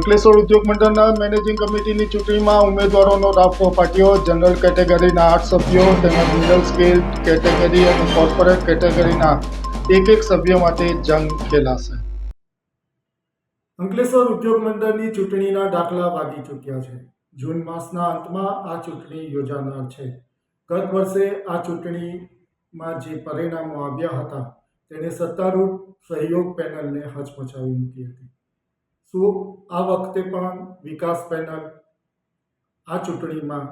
અંકલેશ્વર ઉદ્યોગ મંડળના મેનેજિંગ કમિટીની ચૂંટણીમાં ઉમેદવારોનો રાફો પાટ્યો જનરલ કેટેગરીના આઠ સભ્યો, તેમજ મિડલ સ્કેલ કેટેગરી અને કોર્પોરેટ કેટેગરીના એક એક સભ્ય માટે જંગ ખેલાશે. અંકલેશ્વર ઉદ્યોગ મંડળની ચૂંટણીના દાખલા વાગી ચૂક્યા છે. જૂન માસના અંતમાં આ ચૂંટણી યોજાનાર છે. ગત વર્ષે આ ચૂંટણીમાં જે પરિણામો આવ્યા હતા, તેણે સત્તારૂઢ સહયોગ પેનલને હચમચાવી મૂકી હતી. શું આ વખતે પણ વિકાસ પેનલ આ ચૂંટણીમાં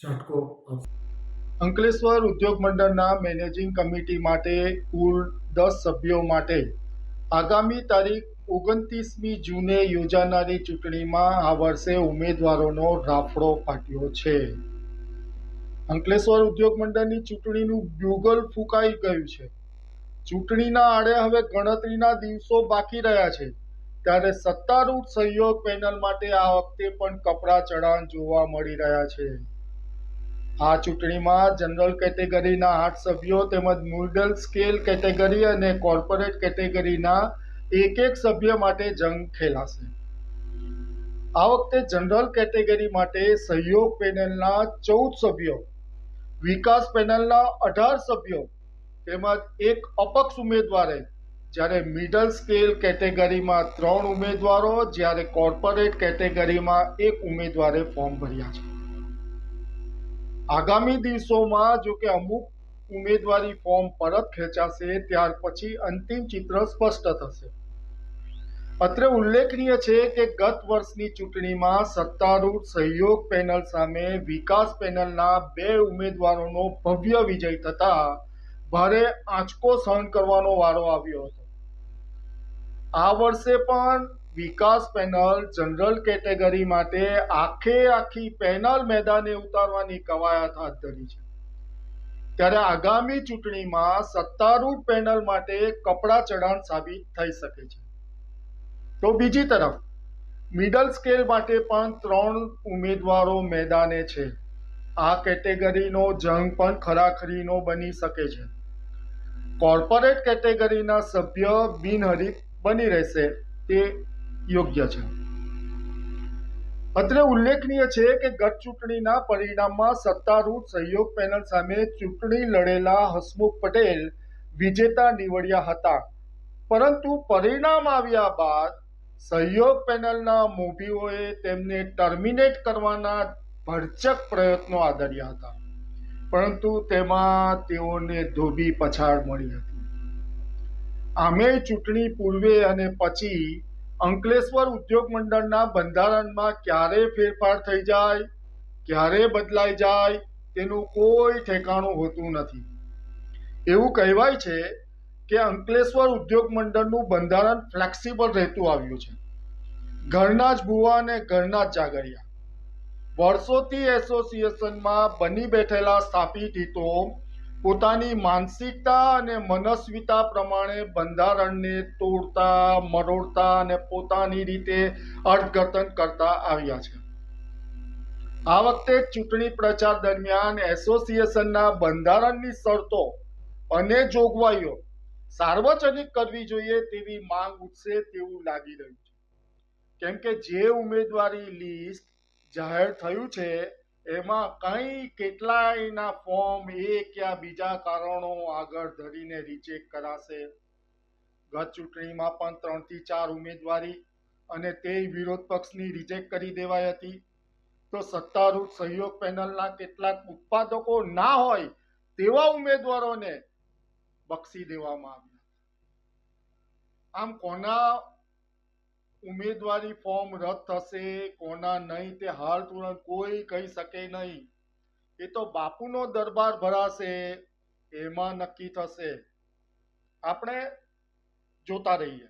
ઝટકો આપશે અંકલેશ્વર ઉદ્યોગ મંડળના મેનેજિંગ કમિટી માટે કુલ દસ સભ્યો માટે આગામી તારીખ ઓગણત્રીસમી જૂને યોજાનારી ચૂંટણીમાં આ વર્ષે ઉમેદવારોનો રાફડો ફાટ્યો છે. અંકલેશ્વર ઉદ્યોગ મંડળની ચૂંટણીનું બ્યુગલ ફૂંકાઈ ગયું છે. ચૂંટણીના આડે હવે ગણતરીના દિવસો બાકી રહ્યા છે. ત્યારે સત્તારૂઢ સહયોગ પેનલ માટે આ વખતે પણ કપરા ચઢાણ જોવા મળી રહ્યા છે. આ ચૂંટણીમાં જનરલ કેટેગરીના આઠ સભ્યો તેમજ મિડલ સ્કેલ કેટેગરી અને કોર્પોરેટ કેટેગરીના એક એક સભ્ય માટે જંગ ખેલાશે. આ વખતે જનરલ કેટેગરી માટે સહયોગ પેનલના ચૌદ સભ્યો, વિકાસ પેનલના અઢાર સભ્યો તેમજ એક અપક્ષ ઉમેદવારે જ્યારે મિડલ સ્કેલ કેટેગરીમાં ત્રણ ઉમેદવારો, જ્યારે કોર્પોરેટ કેટેગરીમાં એક ઉમેદવારે ફોર્મ ભર્યા છે. આગામી દિવસોમાં જો કે અમુક ઉમેદવારી ફોર્મ પરત ખેંચાશે, ત્યાર પછી અંતિમ ચિત્ર સ્પષ્ટ થશે. અત્રે ઉલ્લેખનીય છે કે ગત વર્ષની ચૂંટણીમાં સત્તારૂઢ સહયોગ પેનલ સામે વિકાસ પેનલના બે ઉમેદવારોનો ભવ્ય વિજય થતા ભારે આંચકો સહન કરવાનો વારો આવ્યો હતો. આ વર્ષે પણ વિકાસ પેનલ જનરલ કેટેગરી માટે આખે આખી પેનલ મેદાને ઉતારવાની કવાયત હાથ ધરી છે. ત્યારે આગામી ચૂંટણીમાં સત્તારૂઢ પેનલ માટે કપડા ચઢાણ સાબિત થઈ શકે છે. તો બીજી તરફ, મિડલ સ્કેલ માટે પણ ત્રણ ઉમેદવારો મેદાને છે. આ કેટેગરીનો જંગ પણ ખરાખરીનો બની શકે છે. કોર્પોરેટ કેટેગરીના સભ્ય બિનહરીફ બની રહેશે તે યોગ્ય છે. અત્રે ઉલ્લેખનીય છે કે ગત ચૂંટણીના પરિણામમાં સત્તારૂઢ સહયોગ પેનલ સામે ચૂંટણી લડેલા હસમુખ પટેલ વિજેતા નીવડ્યા હતા. પરંતુ પરિણામ આવ્યા બાદ સહયોગ પેનલના મોભીઓએ તેમને ટર્મિનેટ કરવાના ભરચક પ્રયત્નો આદર્યા હતા. પરંતુ તેમાં તેઓને ધોબી પછાડ મળી હતી. આમે ચૂંટણી પૂર્વે અને પછી અંકલેશ્વર ઉદ્યોગ મંડળના બંધારણમાં ક્યારે ફેરફાર થઈ જાય, ક્યારે બદલાઈ જાય, તેનું કોઈ ઠેકાણું હોતું નથી. એવું કહેવાય છે કે અંકલેશ્વર ઉદ્યોગ મંડળનું બંધારણ ફ્લેક્સિબલ રહેતું આવ્યું છે. ઘરના જ ભૂવા અને ઘરના જ જાગરિયા. વર્ષોથી એસોસિએશનમાં બની બેઠેલા સ્થાપિત હિતો પોતાની માનસિકતા અને મનસ્વિતા પ્રમાણે બંધારણને તોડતા, મરોડતા અને પોતાની રીતે અર્થઘટન કરતા આવ્યા છે. આ વખતે ચૂંટણી પ્રચાર દરમિયાન એસોસિએશનના બંધારણની શરતો અને જોગવાઈઓ સાર્વજનિક કરવી જોઈએ તેવી માંગ ઉઠશે તેવું લાગી રહ્યું છે. કેમ કે જે ઉમેદવારી લિસ્ટ જાહેર થયું છે એમાં કઈ કેટલાયના ફોર્મ એક યા બીજા કારણો આગળ ધરીને રિચેક કરાશે. ગત ચૂંટણીમાં પણ ત્રણથી ચાર ઉમેદવારી અને તે વિરોધ પક્ષની રિજેક્ટ કરી દેવાઈ હતી. તો સત્તારૂઢ સહયોગ પેનલના કેટલાક ઉત્પાદકો ના હોય તેવા ઉમેદવારોને બક્ષી દેવામાં આવ્યા આમ કોના ઉમેદવારી ફોર્મ રદ થશે, કોના નહીં તે હાલ તુરંત કોઈ કહી શકે નહીં. એ તો બાપુનો દરબાર ભરાશે, એમાં નક્કી થશે. આપણે જોતા રહીએ.